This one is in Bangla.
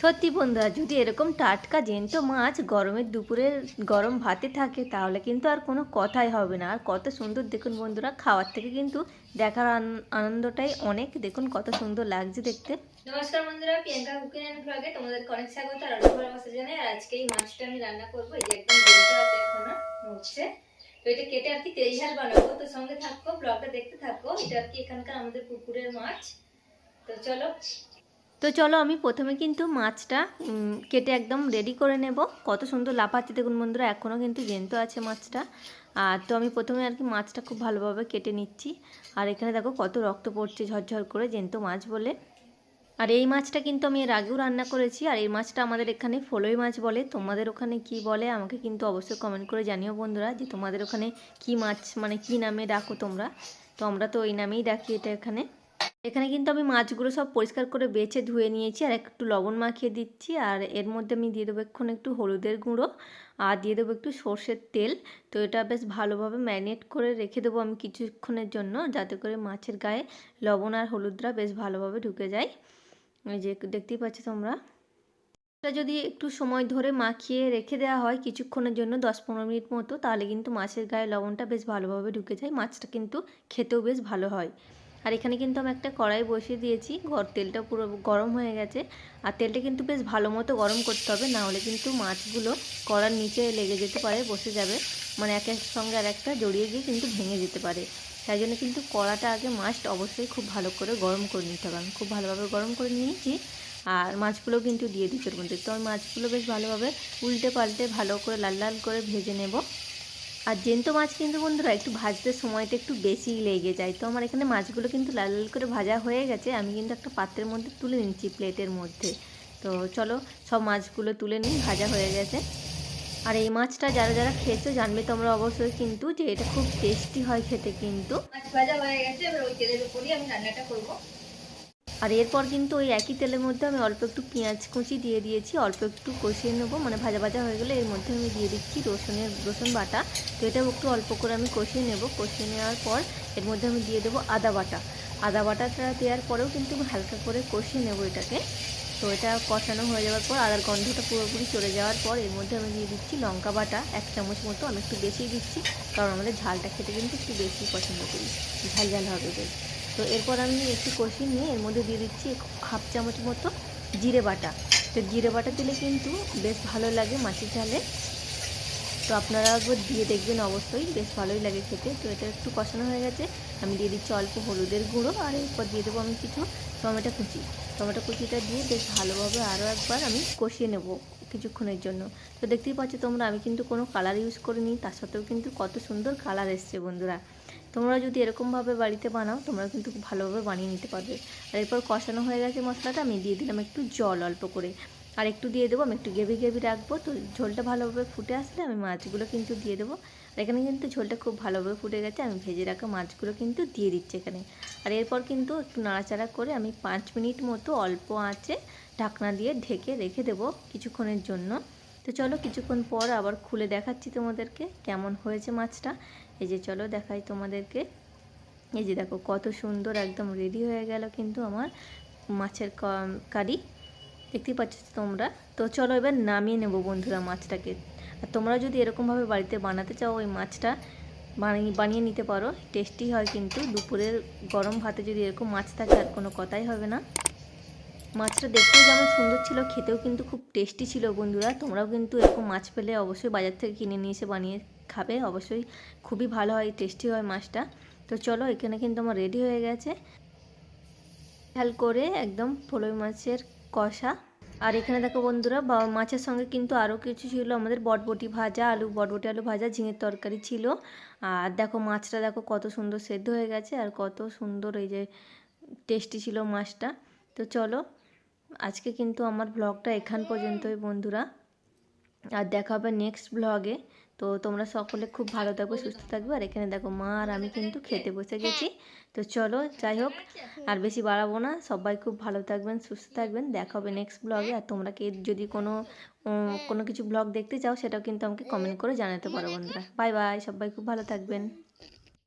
সত্যি বন্ধুরা, যদি এরকম টাটকা জ্যান্ত মাছ গরমের দুপুরের গরম ভাতে থাকে, তাহলে কিন্তু আর কোনো কথাই হবে না। আর কত সুন্দর দেখুন বন্ধুরা, খাওয়ার থেকে কিন্তু দেখার আনন্দটাই অনেক। দেখুন কত সুন্দর লাগছে দেখতে। নমস্কার বন্ধুরা, প্রিয়াঙ্কা কুকিং অ্যান্ড ব্লগে তোমাদের অনেক স্বাগত আর অনেক ভালোবাসা জানাই। আর আজকে এই মাছটা আমি রান্না করব, এই যে একদম জ্যান্ত আছে এখন হচ্ছে। তো এটা কেটে আর কি তেল ঝাল বানাবো। তো সঙ্গে থাকো, ব্লগটা দেখতে থাকো। এটা আর কি এখানকার আমাদের পুকুরের মাছ। তো চলো তো চলো আমি প্রথমে কিন্তু মাছটা কেটে একদম রেডি করে নেব। কত সুন্দর লাফাচ্ছে দেখুন বন্ধুরা এখনও কিন্তু জ্যান্ত আছে মাছটা। আর তো আমি প্রথমে আর কি মাছটা খুব ভালোভাবে কেটে নিচ্ছি। আর এখানে দেখো কত রক্ত পড়ছে, ঝরঝর করে জেন্ত মাছ বলে। আর এই মাছটা কিন্তু আমি এর আগেও রান্না করেছি। আর এই মাছটা আমাদের এখানে ফলই মাছ বলে। তোমাদের ওখানে কি বলে আমাকে কিন্তু অবশ্যই কমেন্ট করে জানিও বন্ধুরা যে তোমাদের ওখানে কি মাছ মানে কি নামে ডাকো তোমরা। তো আমরা তো ওই নামেই ডাকি এটা এখানে। এখানে কিন্তু আমি মাছগুলো সব পরিষ্কার করে বেছে ধুয়ে নিয়েছি, আর একটু লবণ মাখিয়ে দিচ্ছি, আর এর মধ্যে আমি দিয়ে দেবো এক্ষণ একটু হলুদের গুঁড়ো, আর দিয়ে দেবো একটু সর্ষের তেল। তো এটা বেশ ভালোভাবে ম্যারিনেট করে রেখে দেবো আমি কিছুক্ষণের জন্য, যাতে করে মাছের গায়ে লবণ আর হলুদরা বেশ ভালোভাবে ঢুকে যায়। যে দেখতেই পাচ্ছ তোমরা। এটা যদি একটু সময় ধরে মাখিয়ে রেখে দেওয়া হয় কিছুক্ষণের জন্য, দশ পনেরো মিনিট মতো, তাহলে কিন্তু মাছের গায়ে লবণটা বেশ ভালোভাবে ঢুকে যায়, মাছটা কিন্তু খেতেও বেশ ভালো হয়। আর এখানে কিন্তু আমি একটা কড়াই বসিয়ে দিয়েছি। ঘর তেলটা পুরো গরম হয়ে গেছে। আর তেলটা কিন্তু বেশ ভালো মতো গরম করতে হবে, না হলে কিন্তু মাছগুলো কড়ার নিচে লেগে যেতে পারে, বসে যাবে। মানে এক এক সঙ্গে আর একটা জড়িয়ে গিয়ে কিন্তু ভেঙে যেতে পারে। তাই জন্য কিন্তু কড়াটা আগে মাছটা অবশ্যই খুব ভালো করে গরম করে নিতে হবে। আমি খুব ভালোভাবে গরম করে নিয়েছি। আর মাছগুলো কিন্তু দিয়ে দিচ্ছি ওর মধ্যে। তো আমি মাছগুলো বেশ ভালোভাবে উল্টে পাল্টে ভালো করে লাল লাল করে ভেজে নেব। আর জ্যান্ত মাছ কিন্তু বন্ধুরা একটু ভাজতে সময়টা একটু বেশিই লেগে যায়। তো আমার এখানে মাছগুলো কিন্তু লাল লাল করে ভাজা হয়ে গেছে। আমি কিন্তু একটা পাত্রের মধ্যে তুলে নিচ্ছি প্লেটের মধ্যে। তো চলো সব মাছগুলো তুলে নিই, ভাজা হয়ে গেছে। আর এই মাছটা যারা যারা খেয়েছো জানবে তোমরা অবশ্যই কিন্তু যে এটা খুব টেস্টি হয় খেতে কিন্তু। মাছ ভাজা হয়ে গেছে, এবার ওই তেলের উপরই আমি রান্নাটা করব। আর এরপর কিন্তু ওই একই তেলের মধ্যে আমি অল্প একটু পেঁয়াজ কুচি দিয়ে দিয়েছি, অল্প একটু কষিয়ে নেব। মানে ভাজা ভাজা হয়ে গেলে এর মধ্যে আমি দিয়ে দিচ্ছি রসুনের, রসুন বাটা। তো এটাও একটু অল্প করে আমি কষিয়ে নেব। কষিয়ে নেওয়ার পর এর মধ্যে আমি দিয়ে দেবো আদা বাটা। আদা বাটাটা দেওয়ার পরেও কিন্তু হালকা করে কষিয়ে নেব এটাকে। তো এটা কষানো হয়ে যাওয়ার পর আদার গন্ধটা পুরোপুরি চলে যাওয়ার পর এর মধ্যে আমি দিয়ে দিচ্ছি লঙ্কা বাটা। এক চামচ মতো আমি একটু বেশিই দিচ্ছি, কারণ আমাদের ঝালটা খেতে কিন্তু একটু বেশি পছন্দ করি। ঝাল ঝাল হবে বেশ। তো এরপর আমি একটু কষিয়ে নিয়ে এর মধ্যে দিয়ে দিচ্ছি হাফ চামচ মতো জিরে বাটা। তো জিরে বাটা দিলে কিন্তু বেশ ভালো লাগে মাছের ঝালে। তো আপনারা একবার দিয়ে দেখবেন অবশ্যই, বেশ ভালোই লাগে খেতে। তো এটা একটু কষানো হয়ে গেছে। আমি দিয়ে দিচ্ছি অল্প হলুদের গুঁড়ো আর এরপর দিয়ে দেবো আমি কিছু টমেটো কুচি। টমেটো কুচিটা দিয়ে বেশ ভালোভাবে আরও একবার আমি কষিয়ে নেব কিছুক্ষণের জন্য। তো দেখতেই পাচ্ছ তোমরা, আমি কিন্তু কোনো কালার ইউজ করিনি, তার সত্ত্বেও কিন্তু কত সুন্দর কালার এসছে বন্ধুরা। তোমরা যদি এরকমভাবে বাড়িতে বানাও, তোমরা কিন্তু ভালোভাবে বানিয়ে নিতে পারবে। আর এরপর কষানো হয়ে গেছে মশলাটা, আমি দিয়ে দিলাম একটু জল অল্প করে। আর একটু দিয়ে দেবো, আমি একটু গেভি গেভি রাখব। তো ঝোলটা ভালোভাবে ফুটে আসলে আমি মাছগুলো কিন্তু দিয়ে দেবো। আর এখানে কিন্তু ঝোলটা খুব ভালোভাবে ফুটে গেছে, আমি ভেজে রাখা মাছগুলো কিন্তু দিয়ে দিচ্ছি এখানে। আর এরপর কিন্তু একটু নাড়াচাড়া করে আমি পাঁচ মিনিট মতো অল্প আঁচে ঢাকনা দিয়ে ঢেকে রেখে দেবো কিছুক্ষণের জন্য। তো চলো কিছুক্ষণ পর আবার খুলে দেখাচ্ছি তোমাদেরকে কেমন হয়েছে মাছটা। এই যে চলো দেখাই তোমাদেরকে। এই যে দেখো, কত সুন্দর একদম রেডি হয়ে গেল কিন্তু আমার মাছের কারি। দেখতেই পাচ্ছ তোমরা? তো চলো এবার নামিয়ে নেব বন্ধুরা মাছটাকে। আর তোমরা যদি এরকমভাবে বাড়িতে বানাতে চাও ওই মাছটা, বানিয়ে বানিয়ে নিতে পারো। টেস্টি হয় কিন্তু। দুপুরের গরম ভাতে যদি এরকম মাছ থাকে, আর কোনো কথাই হবে না। মাছটা দেখতেও যেমন সুন্দর ছিল, খেতেও কিন্তু খুব টেস্টি ছিল বন্ধুরা। তোমরাও কিন্তু এরকম মাছ পেলে অবশ্যই বাজার থেকে কিনে নিয়ে এসে বানিয়ে খাবে, অবশ্যই খুবই ভালো হয় টেস্টি হয় মাছটা। তো চলো, এখানে কিন্তু আমার রেডি হয়ে গেছে। ঝাল করে একদম ফলই মাছের কষা। আর এখানে দেখো বন্ধুরা মাছের সঙ্গে কিন্তু আরও কিছু ছিল। আমাদের বটবটি ভাজা, আলু, বটবটি আলু ভাজা, ঝিঙের তরকারি ছিল। আর দেখো মাছটা দেখো কত সুন্দর সেদ্ধ হয়ে গেছে, আর কত সুন্দর এই যে টেস্টি ছিল মাছটা। তো চলো, আজকে কিন্তু আমার ব্লগটা এখান পর্যন্তই বন্ধুরা। আর দেখা হবে নেক্সট ব্লগে তো তোমরা সকলে খুব ভালো থাকবে সুস্থ থাকবে আর এখানে দেখো মা আর আমি কিন্তু খেতে বসে গেছি। তো চলো, যাই হোক, আর বেশি বাড়াবো না। সবাই খুব ভালো থাকবেন, সুস্থ থাকবেন। দেখা হবে নেক্সট ব্লগে আর তোমরা কে যদি কোনো কোনো কিছু ব্লগ দেখতে চাও, সেটাও কিন্তু আমাকে কমেন্ট করে জানাতে পারো বন্ধুরা। বাই বাই সবাই খুব ভালো থাকবেন।